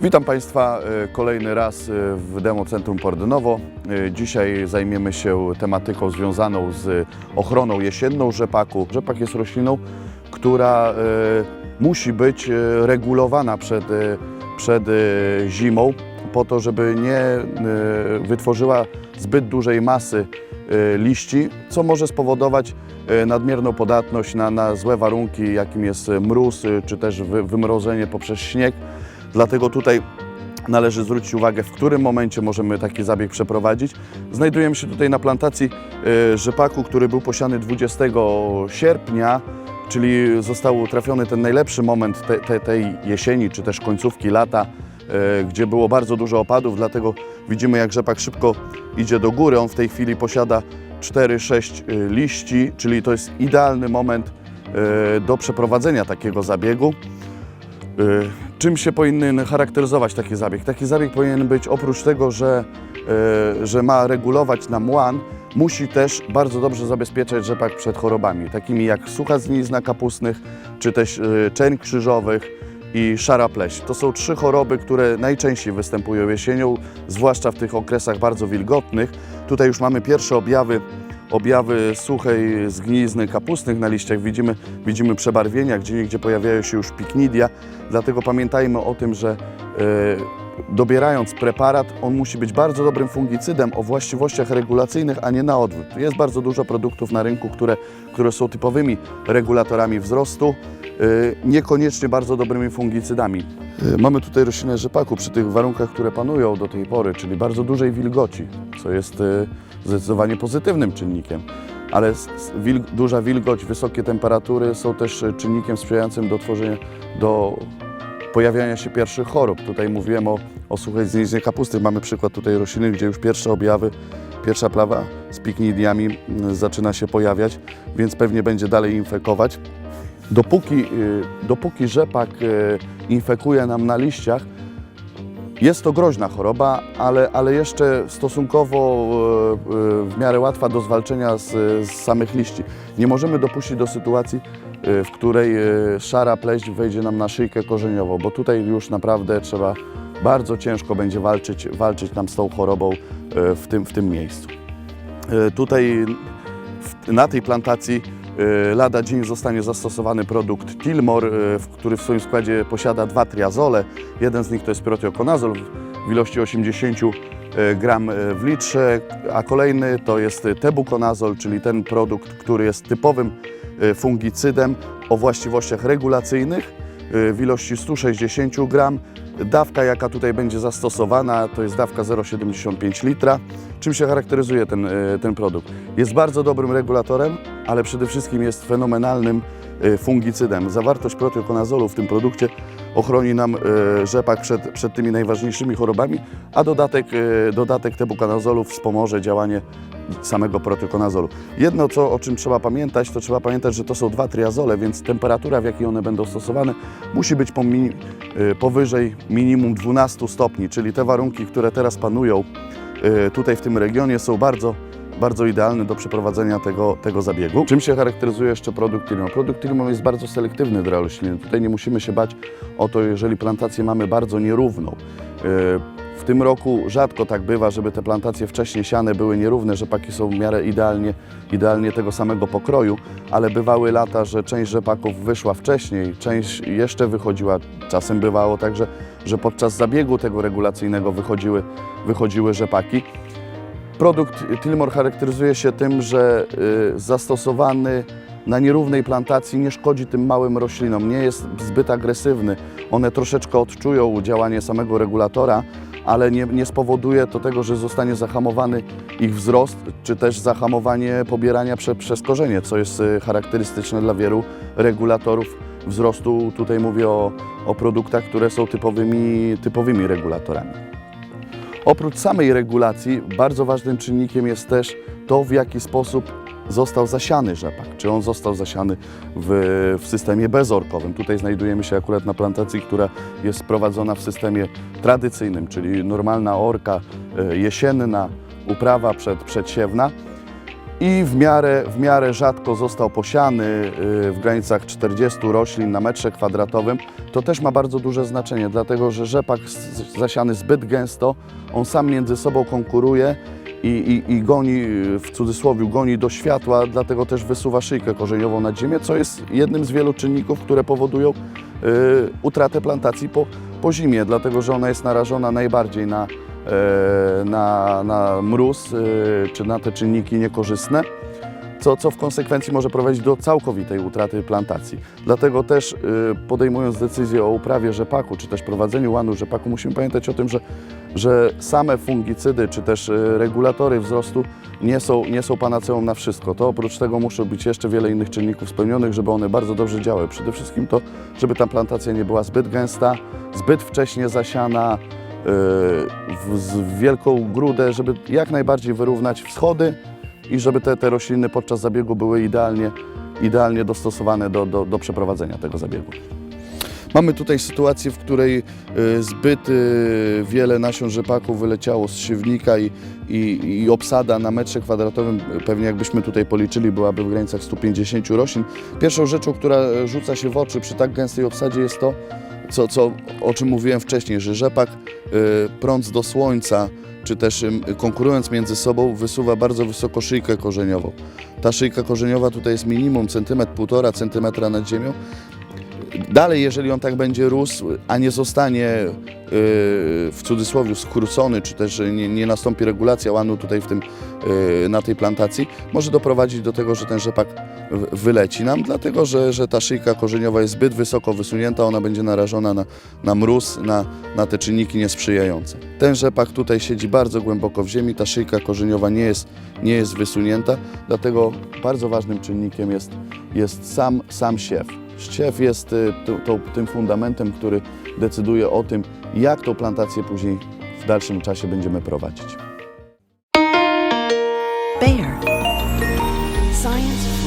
Witam Państwa e, kolejny raz e, w Demo Centrum Pordynowo. E, Dzisiaj zajmiemy się tematyką związaną z ochroną jesienną rzepaku. Rzepak jest rośliną, która musi być regulowana przed, przed zimą po to, żeby nie wytworzyła zbyt dużej masy liści, co może spowodować nadmierną podatność na, na złe warunki, jakim jest mróz, czy też wy, wymrożenie poprzez śnieg. Dlatego tutaj należy zwrócić uwagę, w którym momencie możemy taki zabieg przeprowadzić. Znajdujemy się tutaj na plantacji e, rzepaku, który był posiany 20 sierpnia, czyli został trafiony ten najlepszy moment te, te, tej jesieni, czy też końcówki lata, e, gdzie było bardzo dużo opadów, dlatego widzimy jak rzepak szybko idzie do góry. On w tej chwili posiada 4-6 e, liści, czyli to jest idealny moment do przeprowadzenia takiego zabiegu. Czym się powinien charakteryzować taki zabieg? Taki zabieg powinien być oprócz tego, że, y, że ma regulować nam łan, musi też bardzo dobrze zabezpieczać rzepak przed chorobami, takimi jak sucha zgnizna kapustnych, czy też y, czerń krzyżowych i szara pleś. To są trzy choroby, które najczęściej występują jesienią, zwłaszcza w tych okresach bardzo wilgotnych. Tutaj już mamy pierwsze objawy objawy suchej zgnizny kapustnych na liściach, widzimy, widzimy przebarwienia, gdzie gdzie pojawiają się już piknidia, dlatego pamiętajmy o tym, że e, dobierając preparat, on musi być bardzo dobrym fungicydem o właściwościach regulacyjnych, a nie na odwrót. Jest bardzo dużo produktów na rynku, które, które są typowymi regulatorami wzrostu, e, niekoniecznie bardzo dobrymi fungicydami. E, Mamy tutaj roślinę rzepaku przy tych warunkach, które panują do tej pory, czyli bardzo dużej wilgoci, co jest zdecydowanie pozytywnym czynnikiem. Ale wilg, duża wilgoć, wysokie temperatury są też e, czynnikiem sprzyjającym do tworzenia, do pojawiania się pierwszych chorób. Tutaj mówiłem o, o suchej zgniznie kapusty. Mamy przykład tutaj rośliny, gdzie już pierwsze objawy, pierwsza plawa z piknidiami mm, zaczyna się pojawiać, więc pewnie będzie dalej infekować. Dopóki, y, dopóki rzepak y, infekuje nam na liściach, jest to groźna choroba, ale, ale jeszcze stosunkowo e, e, w miarę łatwa do zwalczenia z, z samych liści. Nie możemy dopuścić do sytuacji, e, w której szara pleść wejdzie nam na szyjkę korzeniową, bo tutaj już naprawdę trzeba bardzo ciężko będzie walczyć, walczyć nam z tą chorobą w tym, w tym miejscu. Tutaj na tej plantacji lada dzień zostanie zastosowany produkt Tilmor, w- który w swoim składzie posiada dwa triazole. Jeden z nich to jest proteokonazol w ilości 80 e, gram w litrze, a kolejny to jest tebukonazol, czyli ten produkt, który jest typowym fungicydem o właściwościach regulacyjnych w ilości 160 gram. Dawka, jaka tutaj będzie zastosowana, to jest dawka 0,75 litra. Czym się charakteryzuje ten, e, ten produkt? Jest bardzo dobrym regulatorem, ale przede wszystkim jest fenomenalnym e, fungicydem. Zawartość proteokonazolu w tym produkcie ochroni nam e, rzepak przed, przed tymi najważniejszymi chorobami, a dodatek, e, dodatek tebukonazolu wspomoże działanie samego proteokonazolu. Jedno, co, o czym trzeba pamiętać, to trzeba pamiętać, że to są dwa triazole, więc temperatura, w jakiej one będą stosowane, musi być pomi- e, powyżej minimum 12 stopni, czyli te warunki, które teraz panują tutaj w tym regionie są bardzo bardzo idealny do przeprowadzenia tego, tego zabiegu. Czym się charakteryzuje jeszcze produkt Tilmon? Produkt Tilmon jest bardzo selektywny dla rośliny. Tutaj nie musimy się bać o to, jeżeli plantację mamy bardzo nierówną. Yy, W tym roku rzadko tak bywa, żeby te plantacje wcześniej siane były nierówne, rzepaki są w miarę idealnie, idealnie tego samego pokroju, ale bywały lata, że część rzepaków wyszła wcześniej, część jeszcze wychodziła. Czasem bywało tak, że, że podczas zabiegu tego regulacyjnego wychodziły, wychodziły rzepaki. Produkt Tilmor charakteryzuje się tym, że y, zastosowany na nierównej plantacji nie szkodzi tym małym roślinom, nie jest zbyt agresywny. One troszeczkę odczują działanie samego regulatora, ale nie, nie spowoduje to tego, że zostanie zahamowany ich wzrost, czy też zahamowanie pobierania prze, przez korzenie, co jest y, charakterystyczne dla wielu regulatorów wzrostu. Tutaj mówię o, o produktach, które są typowymi, typowymi regulatorami. Oprócz samej regulacji, bardzo ważnym czynnikiem jest też to, w jaki sposób został zasiany rzepak. Czy on został zasiany w, w systemie bezorkowym. Tutaj znajdujemy się akurat na plantacji, która jest prowadzona w systemie tradycyjnym, czyli normalna orka e, jesienna, uprawa przed, przedsiewna. I w miarę, w miarę rzadko został posiany y, w granicach 40 roślin na metrze kwadratowym, to też ma bardzo duże znaczenie, dlatego że rzepak zasiany zbyt gęsto, on sam między sobą konkuruje i, i, i goni, y, w cudzysłowie, goni do światła, dlatego też wysuwa szyjkę korzeniową nad ziemię, co jest jednym z wielu czynników, które powodują y, utratę plantacji po, po zimie, dlatego że ona jest narażona najbardziej na, na, na mróz y, czy na te czynniki niekorzystne, co, co w konsekwencji może prowadzić do całkowitej utraty plantacji. Dlatego też y, podejmując decyzję o uprawie rzepaku, czy też prowadzeniu łanu rzepaku, musimy pamiętać o tym, że, że same fungicydy, czy też regulatory wzrostu nie są, nie są panaceum na wszystko. To oprócz tego muszą być jeszcze wiele innych czynników spełnionych, żeby one bardzo dobrze działały. Przede wszystkim to, żeby ta plantacja nie była zbyt gęsta, zbyt wcześnie zasiana, z wielką grudę, żeby jak najbardziej wyrównać wschody i żeby te, te rośliny podczas zabiegu były idealnie, idealnie dostosowane do, do, do przeprowadzenia tego zabiegu. Mamy tutaj sytuację, w której y, zbyt y, wiele nasion rzepaku wyleciało z siewnika i, i, i obsada na metrze kwadratowym, pewnie jakbyśmy tutaj policzyli, byłaby w granicach 150 roślin. Pierwszą rzeczą, która rzuca się w oczy przy tak gęstej obsadzie jest to, co, co, o czym mówiłem wcześniej, że rzepak y, prąc do słońca, czy też konkurując między sobą, wysuwa bardzo wysoko szyjkę korzeniową. Ta szyjka korzeniowa tutaj jest minimum centymetr, półtora centymetra nad ziemią. Dalej, jeżeli on tak będzie rósł, a nie zostanie yy, w cudzysłowie skrócony, czy też nie, nie nastąpi regulacja łanu tutaj w tym, na tej plantacji, może doprowadzić do tego, że ten rzepak wyleci nam, dlatego że, że ta szyjka korzeniowa jest zbyt wysoko wysunięta, ona będzie narażona na, na mróz, na, na te czynniki niesprzyjające. Ten rzepak tutaj siedzi bardzo głęboko w ziemi, ta szyjka korzeniowa nie jest, nie jest wysunięta, dlatego bardzo ważnym czynnikiem jest, jest sam, sam siew. Ściew jest y, tym fundamentem, który decyduje o tym, jak tą plantację później w dalszym czasie będziemy prowadzić. Bayer. Science